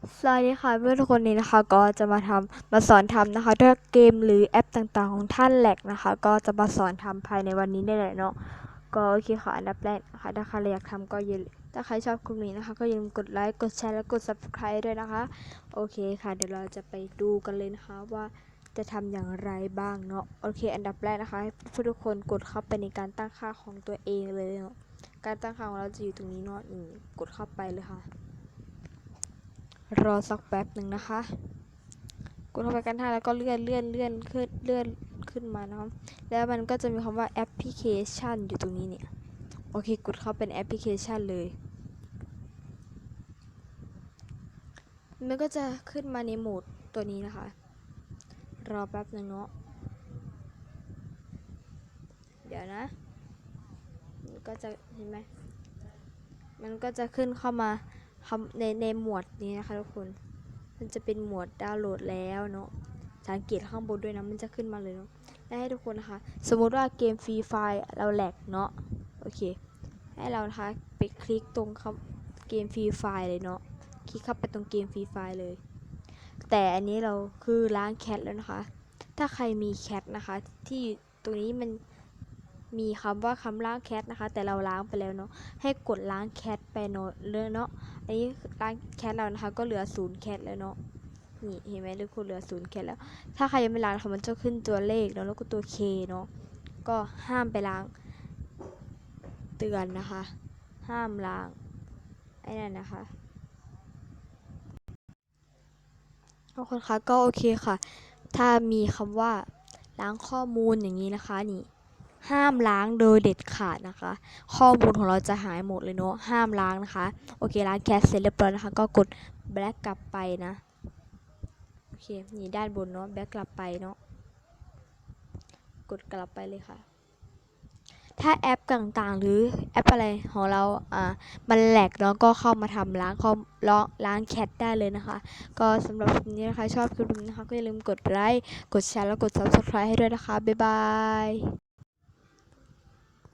สวัสดีค่ะเพื่อนทุกคนนี้นะคะ ก็จะมาทำมาสอนทำนะคะ ถ้าเกมหรือแอปต่างๆของท่านแหลกนะคะ ก็จะมาสอนทำภายในวันนี้ได้เลยเนาะก็โอเคค่ะอันดับแรกนะคะถ้าใครอยากทำก็อย่าลืมถ้าใครชอบคลิปนี้นะคะ ก็อย่าลืมกดไลค์กดแชร์และกด subscribe ด้วยนะคะ โอเคค่ะเดี๋ยวเราจะไปดูกันเลยนะคะว่าจะทำอย่างไรบ้างเนาะโอเค อันดับแรกนะคะให้ทุกคนกดเข้าไปในการตั้งค่าของตัวเองเลยเนาะการตั้งค่าของเราจะอยู่ตรงนี้เนาะอีกดเข้าไปเลยค่ะ รอสักแป๊บหนึ่งนะคะ กดเข้าไปกันท่าแล้วก็เลื่อนเลื่อนเลื่อนขึ้นเลื่อนขึ้นมานะครับแล้วมันก็จะมีคำว่าแอปพลิเคชันอยู่ตรงนี้เนี่ย โอเค กดเข้าเป็นแอปพลิเคชันเลย มันก็จะขึ้นมาในโหมดตัวนี้นะคะ รอแป๊บหนึ่งเนาะ เดี๋ยวนะมันก็จะเห็นไหม มันก็จะขึ้นเข้ามา ในในหมวดนี้นะคะทุกคน มันจะเป็นหมวดดาวน์โหลดแล้วเนาะสังเกตข้างบนด้วยนะ มันจะขึ้นมาเลยเนาะให้ทุกคนนะคะ สมมุติว่าเกมฟรีไฟเราแหลกเนาะ โอเค ให้เรานะคะไปคลิกตรงคำเกมฟรีไฟเลยเนาะ คลิกเข้าไปตรงเกมฟรีไฟเลย แต่อันนี้เราคือล้างแคทแล้วนะคะ ถ้าใครมีแคทนะคะ ที่ตรงนี้มัน มีคำว่าคำล้างแคทนะคะ แต่เราล้างไปแล้วเนาะให้กดล้างแคทไปเนาะเลยเนาะอันนี้ล้างแคทเรานะคะ ก็เหลือศูนย์แคทแล้วเนาะนี่เห็นไหมทุกคนเหลือศูนย์แคทแล้ว ถ้าใครยังไม่ล้างคะมันจะขึ้นตัวเลขเนาะแล้วก็ตัว K เนาะก็ห้ามไปล้าง เตือนนะคะ ห้ามล้างไอ้นั่นนะคะทุกคนคะก็โอเคค่ะ ถ้ามีคำว่าล้างข้อมูลอย่างนี้นะคะนี่ ห้ามล้างโดยเด็ดขาดนะคะ ข้อมูลของเราจะหายหมดเลยเนาะห้ามล้างนะคะ โอเคล้างแคสเสร็จเรียบร้อยนะคะ ก็กดแบ็กกลับไปนะโอเคนี่ด้านบนเนาะแบ็กกลับไปเนาะกดกลับไปเลยค่ะ ถ้าแอปต่างๆ หรือแอปอะไรของเราอ่ามันแหลกแล้วก็เข้ามาทำล้างคอมล้างล้างแคทได้เลยนะคะ ก็สำหรับคลิปนี้นะคะชอบคลิปนี้นะคะก็อย่าลืมกดไลค์กดแชร์แล้วกด subscribe ให้ด้วยนะคะ บ๊ายบาย